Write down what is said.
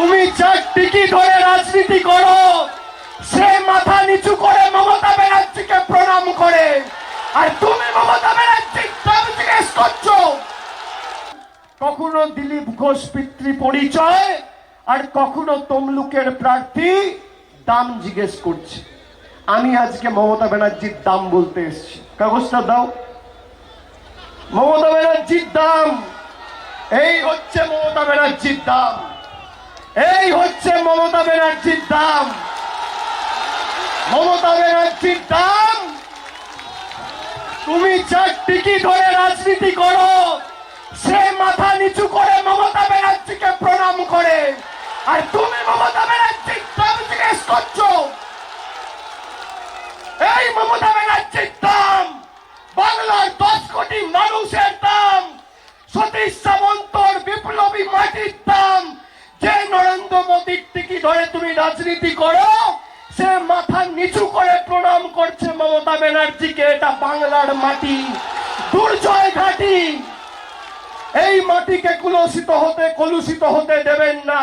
তুমি যার টিকি ধরে রাজনীতি করো। সে মাথা নিচু করে মমতা ব্যানার্জিকে প্রণাম করে। আর তুমি মমতা ব্যানার্জির দাম জিজ্ঞেস করছ কখনো দিলীপ ঘোষ পিতৃ পরিচয়, আর কখনো তমলুকের প্রার্থী দাম জিজ্ঞেস করছে। আমি আজকে মমতা ব্যানার্জির দাম বলতে এসেছি। কাগজটা দাও। মমতা ব্যানার্জির দাম, এই হচ্ছে মমতা ব্যানার্জির দাম। এই হচ্ছে মমতা ব্যানার্জির দাম। মমতা ব্যানার্জির দাম। তুমি যার টিকি ধরে রাজনীতি করো, সে মাথা নিচু করে মমতা ব্যানার্জিকে প্রণাম করে। আর তুমি মমতা ব্যানার্জির দাম জিজ্ঞেস করছ। এই মমতা ব্যানার্জির দাম, বাংলার দশ কোটি মানুষের দাম, সতীশ সামন্তর বিপ্লবী মাটির দাম যে নরেন্দ্র মোদীর টিকি ধরে তুমি রাজনীতি করো, সে মাথা নিচু করে প্রণাম করছে মমতা ব্যানার্জিকে, এটা বাংলার মাটি, দুর্জয় ঘাটি। এই মাটিকে কুলসিত হতে, কলুষিত হতে দেবেন না।